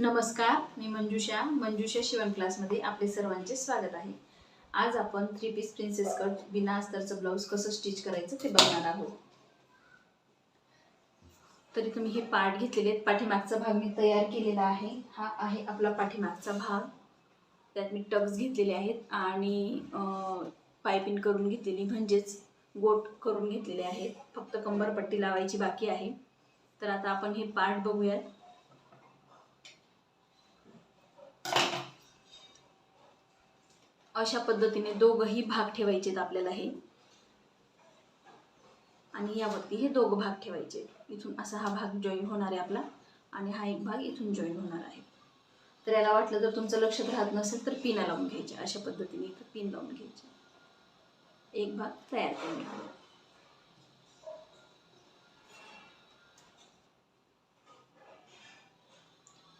नमस्कार मी मंजुषा. मंजुषा शिवण क्लासमध्ये आपले सर्वांचे स्वागत आहे. आज आपण थ्री पीस प्रिन्सेस कट बिना अस्तरचं ब्लाऊज कसं स्टिच करायचं ते बघणार आहोत. तरी तुम्ही हे पार्ट घेतलेले आहेत. पाठीमागचा भाग मी तयार केलेला आहे. हा आहे आपला पाठीमागचा भाग. त्यात मी टक्स घेतलेले आहेत आणि पायपिंग करून घेतलेली म्हणजेच गोट करून घेतलेले आहेत. फक्त कंबरपट्टी लावायची बाकी आहे. तर आता आपण हे पार्ट बघूयात. अशा पद्धतीने दोघंही भाग ठेवायचे आहेत आपल्याला हे. आणि यावरती हे दोघं भाग ठेवायचे. इथून असा हा भाग जॉईन होणार आहे आपला आणि हा एक भाग इथून जॉईन होणार आहे. तर याला वाटलं जर तुमचं लक्षात राहत नसेल तर पिना लावून घ्यायचे. अशा पद्धतीने इथं पिन लावून घ्यायचे. एक भाग तयार करून घ्यावा.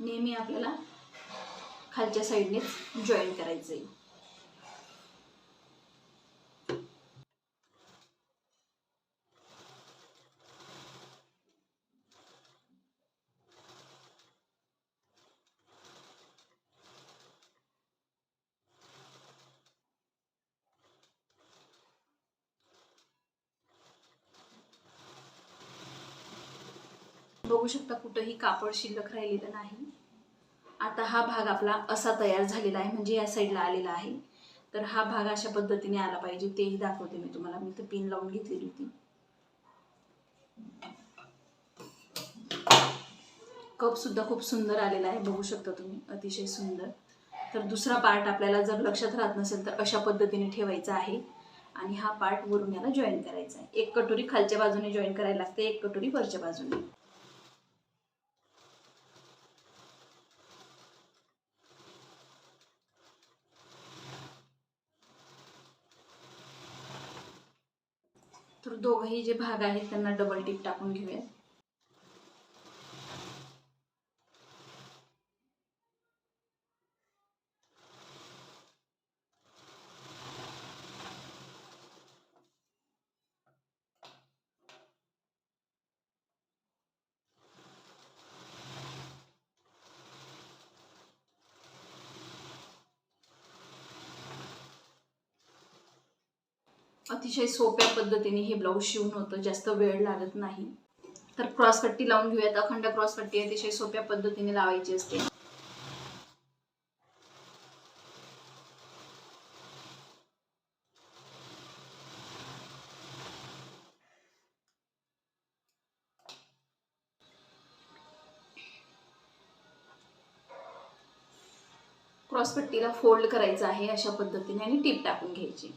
नेहमी आपल्याला खालच्या साईडनेच जॉईन करायचं आहे बघू शकता कुठंही कापड शिल्लक राहिलेलं नाही. आता हा भाग आपला असा तयार झालेला आहे म्हणजे या साईडला आलेला आहे. तर हा भाग अशा पद्धतीने आला पाहिजे तेही दाखवते मी तुम्हाला. मी तर पिन लावून घेतलेली होती. कप सुद्धा खूप सुंदर आलेला आहे बघू शकता तुम्ही. अतिशय सुंदर. तर दुसरा पार्ट आपल्याला जर लक्षात राहत नसेल तर अशा पद्धतीने ठेवायचा आहे. आणि हा पार्ट वरून याला जॉईन करायचा आहे. एक कटोरी खालच्या बाजूने जॉईन करायला लागते एक कटोरी वरच्या बाजूने. हे दोघंही जे भाग आहेत त्यांना डबल टिप टाकून घेऊयात. अतिशय सोप्या पद्धतीने हे ब्लाऊज शिवून होतं. जास्त वेळ लागत नाही. तर क्रॉसपट्टी लावून घेऊयात. अखंड क्रॉसपट्टी अतिशय सोप्या पद्धतीने लावायची असते. क्रॉसपट्टीला फोल्ड करायचं आहे अशा पद्धतीने आणि टीप टाकून घ्यायची.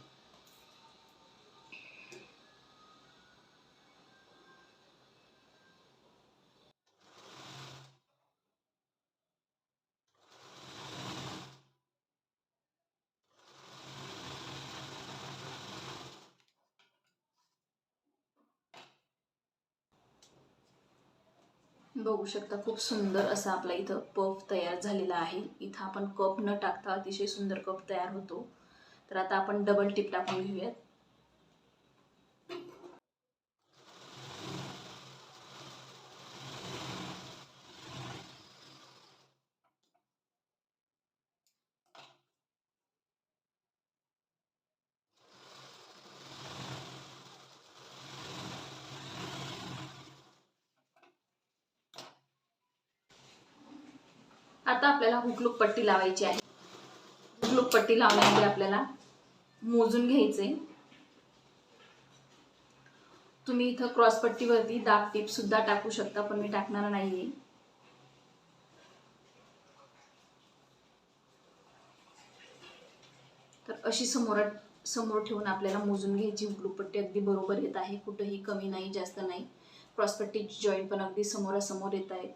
बघू शकता खूप सुंदर असा आपला इथं पफ तयार झालेला आहे. इथं आपण कप न टाकता अतिशय सुंदर कप तयार होतो. तर आता आपण डबल टिप टाकून घेऊयात. आता आपल्याला हुकलूक पट्टी लावायची आहे. हुकलूक पट्टी लावण्यामध्ये आपल्याला मोजून घ्यायचे तुम्ही इथं क्रॉस पट्टीवरती दाब टीप सुद्धा टाकू शकता पण मी टाकणार नाहीये. तर अशी समोर समोर ठेवून आपल्याला मोजून घ्यायची हुकलूक पट्टी अगदी बरोबर येत आहे. कुठंही कमी नाही जास्त नाही. क्रॉसपट्टीची जॉईंट पण अगदी समोरासमोर येत आहे.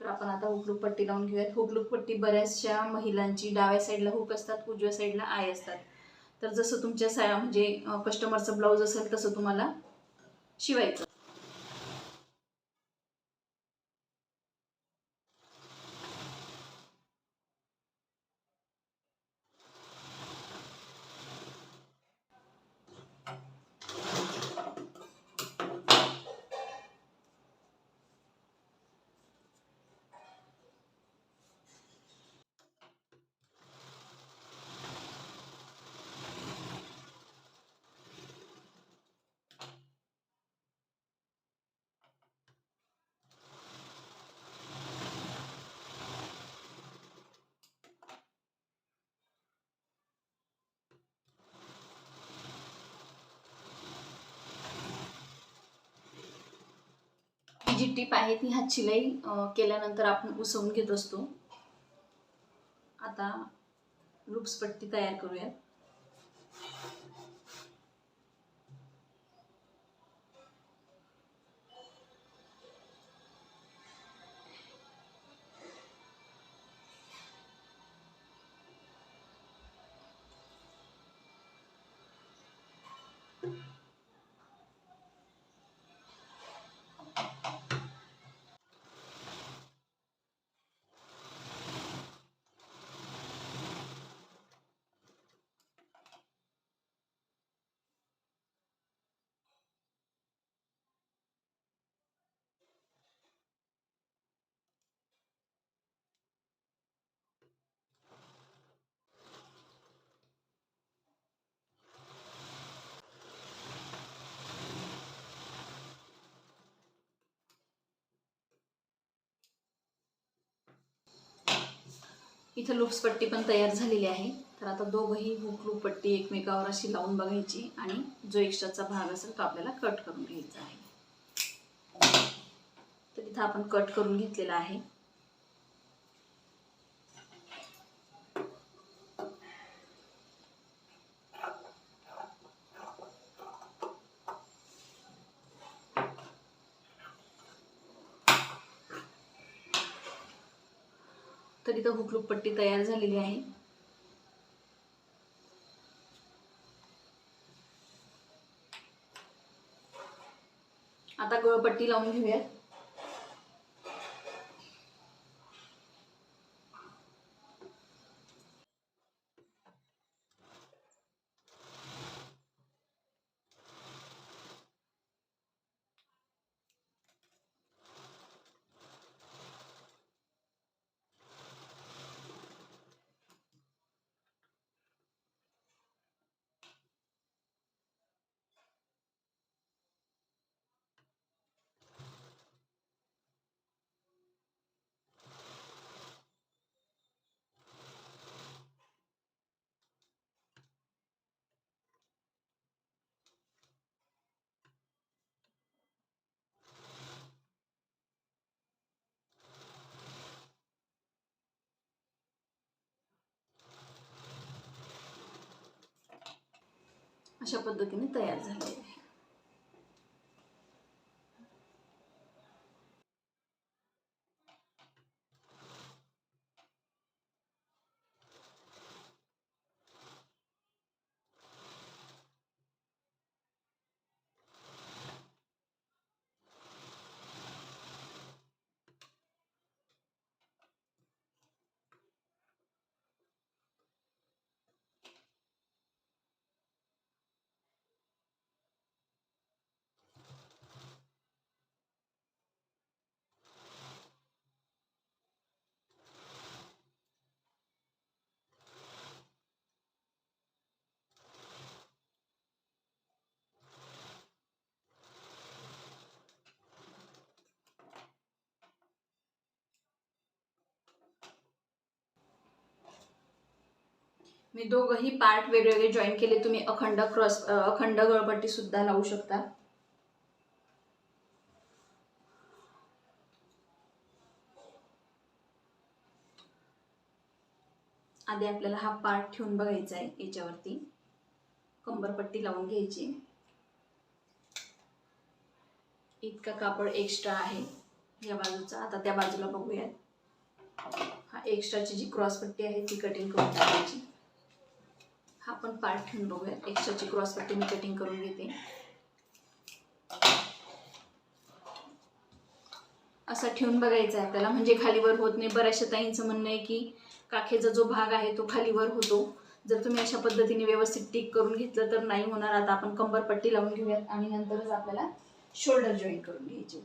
तर आपण आता हुकलूक पट्टी लावून घेऊयात. हुकलूक पट्टी बऱ्याचशा महिलांची डाव्या साईडला हुक असतात उजव्या साईडला आय असतात. तर जसं तुमच्या सा म्हणजे कस्टमरचं ब्लाऊज असेल तसं तुम्हाला शिवायचं. जी टीप आहे ती हात शिलाई केल्यानंतर आपण उसवून घेत असतो. आता लूप्स पट्टी तयार करूयात. इथं लुप्सपट्टी पण तयार झालेली आहे. तर आता दोघंही हुक लूप एकमेकावर अशी लावून बघायची आणि जो एक्स्ट्राचा भाग असेल तो आपल्याला कट करून घ्यायचा आहे. तर इथं आपण कट करून घेतलेला आहे. तर पट्टी तयार झालेली आहे? आता गळपट्टी लावून घेऊयात. अशा पद्धतीने तयार झालेली आहे मी दोघंही पार्ट वेगवेगळे जॉईन केले. तुम्ही अखंड क्रॉस अखंड गळपट्टी सुद्धा लावू शकता. आधी आपल्याला हा पार्ट ठेवून बघायचा आहे याच्यावरती. कंबरपट्टी लावून घ्यायची. इतका कापड एक्स्ट्रा आहे या बाजूचा. आता त्या बाजूला बघूयात. हा एक्स्ट्राची जी क्रॉस पट्टी आहे ती कटिंग करून टाकायची. हा पण पार्ट ठेवून बघूयात एक्स्ट्राची क्रॉस पट्टी मी कटिंग करून घेते. असा ठेवून बघायचा आहे आपल्याला. म्हणजे खालीवर होत नाही. बऱ्याचशा ताईंचं म्हणणं आहे की काखेचा जो भाग आहे तो खालीवर होतो. जर तुम्ही अशा पद्धतीने व्यवस्थित टिक करून घेतलं तर नाही होणार. आता आपण कंबरपट्टी लावून घेऊयात आणि नंतरच आपल्याला शोल्डर जॉईन करून घ्यायचे.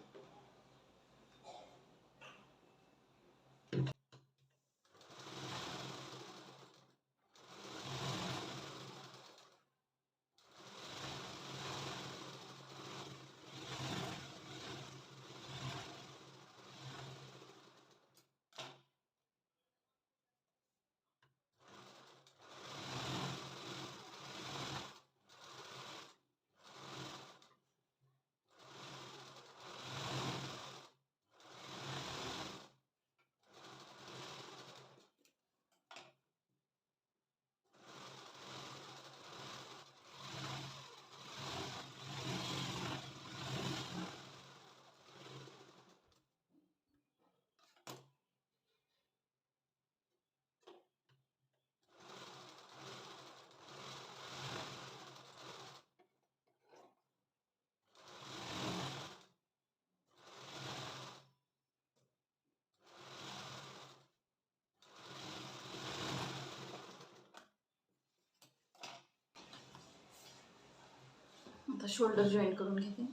आता शोल्डर जॉईन करून घेते.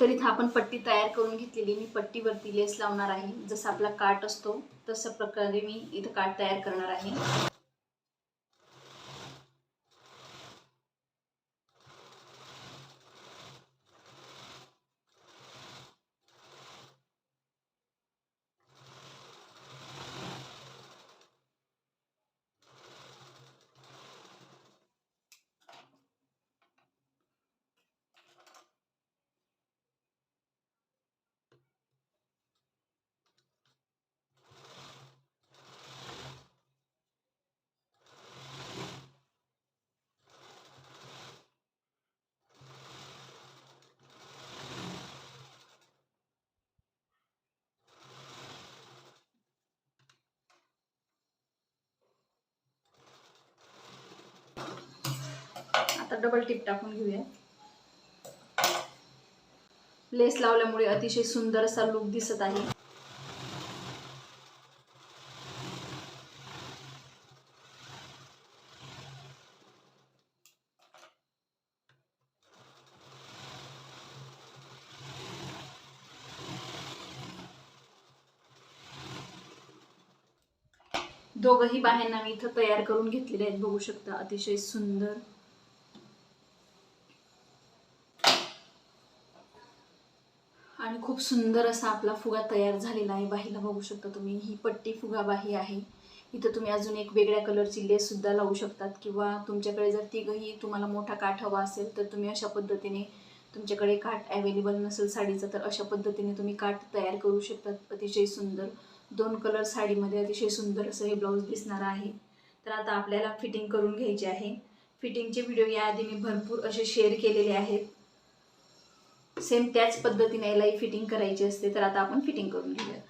तर इथं आपण पट्टी तयार करून घेतलेली मी पट्टीवरती लेस लावणार आहे. जसा आपला काट असतो तसं प्रकारे मी इथं काट तयार करणार आहे आता डबल टिप टाकून घेऊया. लेस लावल्यामुळे अतिशय सुंदर असा लुक दिसत आहे. दोघही बाह्यांना मी इथं तयार करून घेतलेले आहेत. बघू शकता अतिशय सुंदर आणि खूप सुंदर असा आपला फुगा तयार झालेला आहे. बाहीला बघू शकता तुम्ही. ही पट्टी फुगा बाही आहे. इथं तुम्ही अजून एक वेगळ्या कलरची लेससुद्धा लावू शकतात. किंवा तुमच्याकडे जर तिघही तुम्हाला मोठा काठ हवा असेल तर तुम्ही अशा पद्धतीने तुमच्याकडे काठ अवेलेबल नसेल साडीचं तर अशा पद्धतीने तुम्ही काठ तयार करू शकतात. अतिशय सुंदर. दोन कलर साडीमध्ये अतिशय सुंदर असं हे ब्लाऊज दिसणार आहे. तर आता आपल्याला फिटिंग करून घ्यायची आहे. फिटिंगचे व्हिडिओ याआधी मी भरपूर असे शेअर केलेले आहेत. सेम त्याच पद्धतीने यालाही फिटिंग करायची असते तर आता आपण फिटिंग करून घेऊया.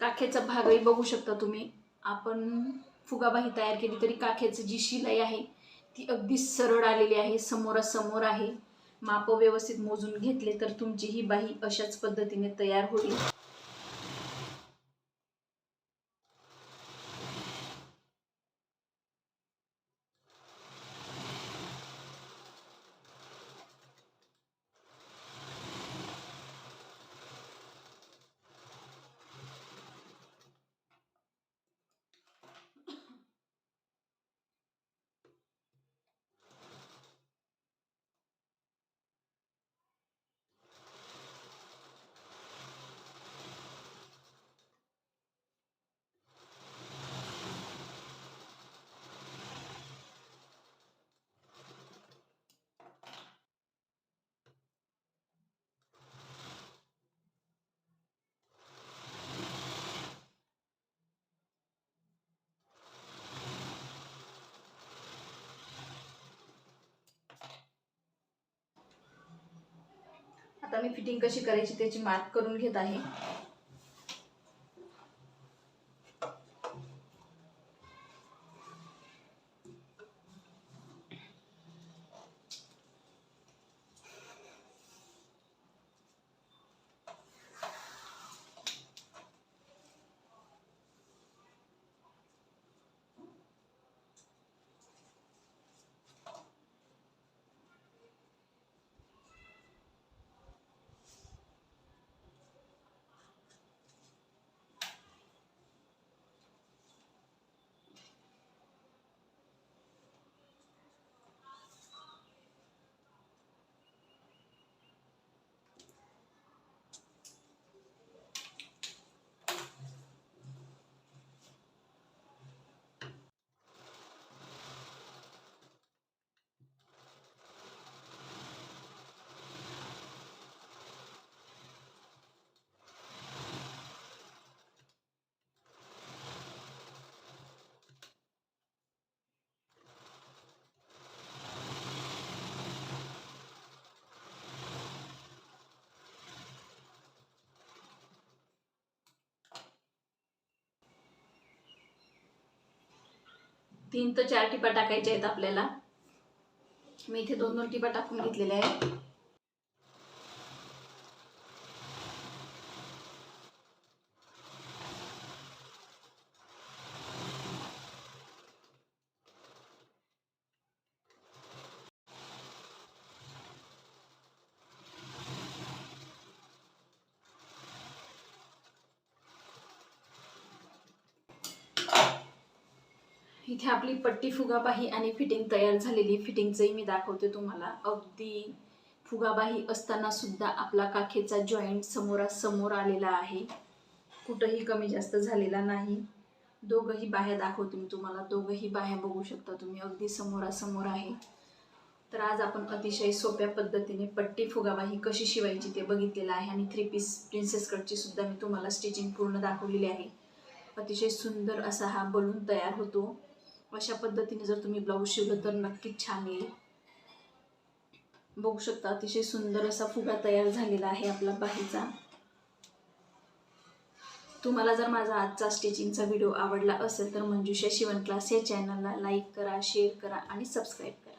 काखेचा भागही बघू शकता तुम्ही. आपण फुगाबाही तयार केली तरी काखेची जी शिलाई आहे ती अगदी सरळ आलेली आहे समोरासमोर आहे. माप व्यवस्थित मोजून घेतले तर तुमची ही बाही अशाच पद्धतीने तयार होईल आता मी फिटिंग कशी करायची त्याची मार्क करून घेत आहे. तीन तर चार टिपा टाकायच्या आहेत आपल्याला. मी इथे दोन दोन टिपा टाकून घेतलेल्या आहेत. इथे आपली पट्टी फुगाबाही आणि फिटिंग तयार झालेली फिटिंगचंही मी दाखवते तुम्हाला. अगदी फुगाबाही असताना सुद्धा आपला काखेचा जॉईंट समोरासमोर आलेला आहे. कुठंही कमी जास्त झालेला नाही. दोघंही बाह्या दाखवते मी तुम्हाला. दोघंही बाह्या बघू शकता तुम्ही. अगदी समोरासमोर आहे. तर आज आपण अतिशय सोप्या पद्धतीने पट्टी फुगाबाही कशी शिवायची ते बघितलेलं आहे आणि थ्री पीस प्रिन्सेस कटची सुद्धा मी तुम्हाला स्टिचिंग पूर्ण दाखवलेली आहे. अतिशय सुंदर असा हा बलून तयार होतो. अशा पद्धतीने जर तुम्ही ब्लाऊज शिवलं तर नक्कीच छान येईल. बघू शकता अतिशय सुंदर असा फुगा तयार झालेला आहे आपला बाहीचा तुम्हाला जर माझा आजचा स्टिचिंगचा व्हिडिओ आवडला असेल तर मंजुषा शिवण क्लास या चॅनलला लाईक करा शेअर करा आणि सबस्क्राईब करा.